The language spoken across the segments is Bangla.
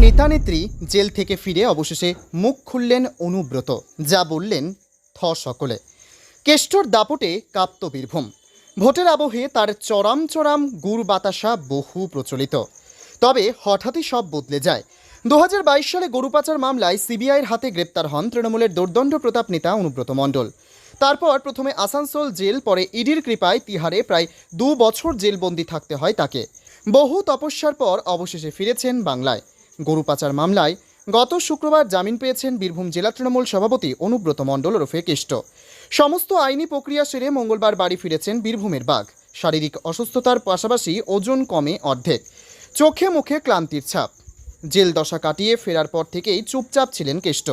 নেতানেত্রী জেল থেকে ফিরে অবশেষে মুখ খুললেন অনুব্রত, যা বললেন, থ সকলে। কেষ্টর দাপটে কাঁপত বীরভূম। ভোটের আবহে তার চরাম চরাম গুড় বাতাসা বহু প্রচলিত। তবে হঠাৎই সব বদলে যায়। দু হাজার বাইশ সালে গরু পাচার মামলায় সিবিআইয়ের হাতে গ্রেপ্তার হন তৃণমূলের দুর্দণ্ড প্রতাপ নেতা অনুব্রত মণ্ডল। তারপর প্রথমে আসানসোল জেল, পরে ইডির কৃপায় তিহারে প্রায় দু বছর জেলবন্দি থাকতে হয় তাকে। বহু তপস্যার পর অবশেষে ফিরেছেন বাংলায়। গরু পাচার মামলায় গত শুক্রবার জামিন পেয়েছেন বীরভূম জেলা তৃণমূল সভাপতি অনুব্রত মণ্ডল ওরফে কেষ্ট। সমস্ত আইনি প্রক্রিয়া সেরে মঙ্গলবার বাড়ি ফিরেছেন বীরভূমের বাঘ। শারীরিক অসুস্থতার পাশাপাশি ওজন কমে অর্ধেক। চোখে মুখে ক্লান্তির ছাপ। জেল দশা কাটিয়ে ফেরার পর থেকেই চুপচাপ ছিলেন কেষ্ট।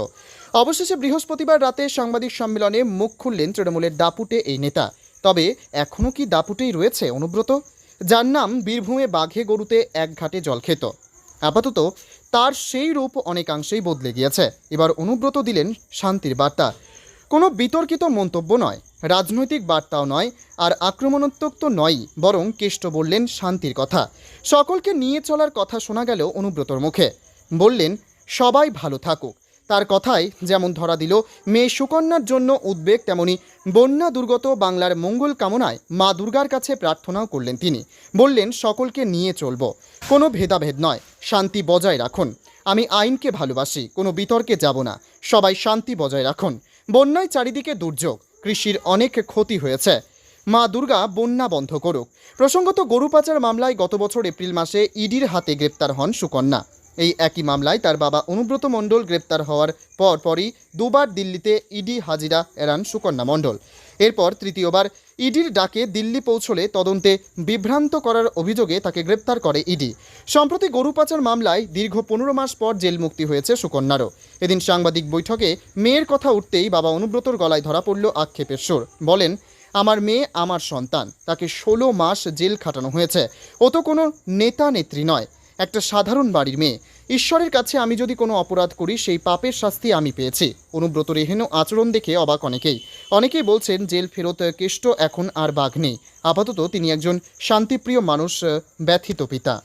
অবশেষে বৃহস্পতিবার রাতে সাংবাদিক সম্মেলনে মুখ খুললেন তৃণমূলের দাপুটে এই নেতা। তবে এখনও কি দাপুটেই রয়েছে অনুব্রত? যার নাম বীরভূমে বাঘে গরুতে এক ঘাটে জল খেত। আপাতত তার সেই রূপ অনেকাংশেই বদলে গিয়েছে। এবার অনুব্রত দিলেন শান্তির বার্তা। কোনো বিতর্কিত মন্তব্য নয়, রাজনৈতিক বার্তাও নয়, আর আক্রমণাত্মক তো নয়ই, বরং কেষ্ট বললেন শান্তির কথা। সকলকে নিয়ে চলার কথা শোনা গেল অনুব্রতর মুখে। বললেন, সবাই ভালো থাকুক। তার কথায় যেমন ধরা দিল, মেয়ে সুকন্যার জন্য উদ্বেগ, তেমনি বন্যা দুর্গত বাংলার মঙ্গল কামনায় মা দুর্গার কাছে প্রার্থনাও করলেন তিনি। বললেন, সকলকে নিয়ে চলব। কোনো ভেদাভেদ নয়। শান্তি বজায় রাখুন। আমি আইনকে ভালোবাসি। কোনো বিতর্কে যাব না। সবাই শান্তি বজায় রাখুন। বন্যায় চারিদিকে দুর্যোগ। কৃষির অনেক ক্ষতি হয়েছে। মা দুর্গা বন্যা বন্ধ করুক। প্রসঙ্গত গরু পাচার মামলায় গত বছর এপ্রিল মাসে ইডির হাতে গ্রেপ্তার হন সুকন্যা। এই একই মামলায় তার বাবা অনুব্রত মণ্ডল গ্রেপ্তার হওয়ার পর পরই দুবার দিল্লিতে ইডি হাজিরা এড়ান সুকন্যা মণ্ডল। এরপর তৃতীয়বার ইডির ডাকে দিল্লি পৌঁছলে তদন্তে বিভ্রান্ত করার অভিযোগে তাকে গ্রেপ্তার করে ইডি। সম্প্রতি গরু পাচার মামলায় দীর্ঘ পনেরো মাস পর জেল মুক্তি হয়েছে সুকন্যারও। এদিন সাংবাদিক বৈঠকে মেয়ের কথা উঠতেই বাবা অনুব্রতর গলায় ধরা পড়ল আক্ষেপের সুর। বলেন, আমার মেয়ে আমার সন্তান। তাকে ষোলো মাস জেল খাটানো হয়েছে। ও তো কোনো নেতা নেত্রী নয়। একটা সাধারণ বাড়ির মেয়ে। ঈশ্বরের কাছে আমি যদি কোনো অপরাধ করি, সেই পাপের শাস্তি আমি পেয়েছি। অনুব্রত রেহেন আচরণ দেখে অবাক অনেকেই। অনেকেই বলছেন, জেল ফেরত কেষ্ট, এখন আর বাঘ নেই। আপাতত তিনি একজন শান্তিপ্রিয় মানুষ ব্যথিত পিতা।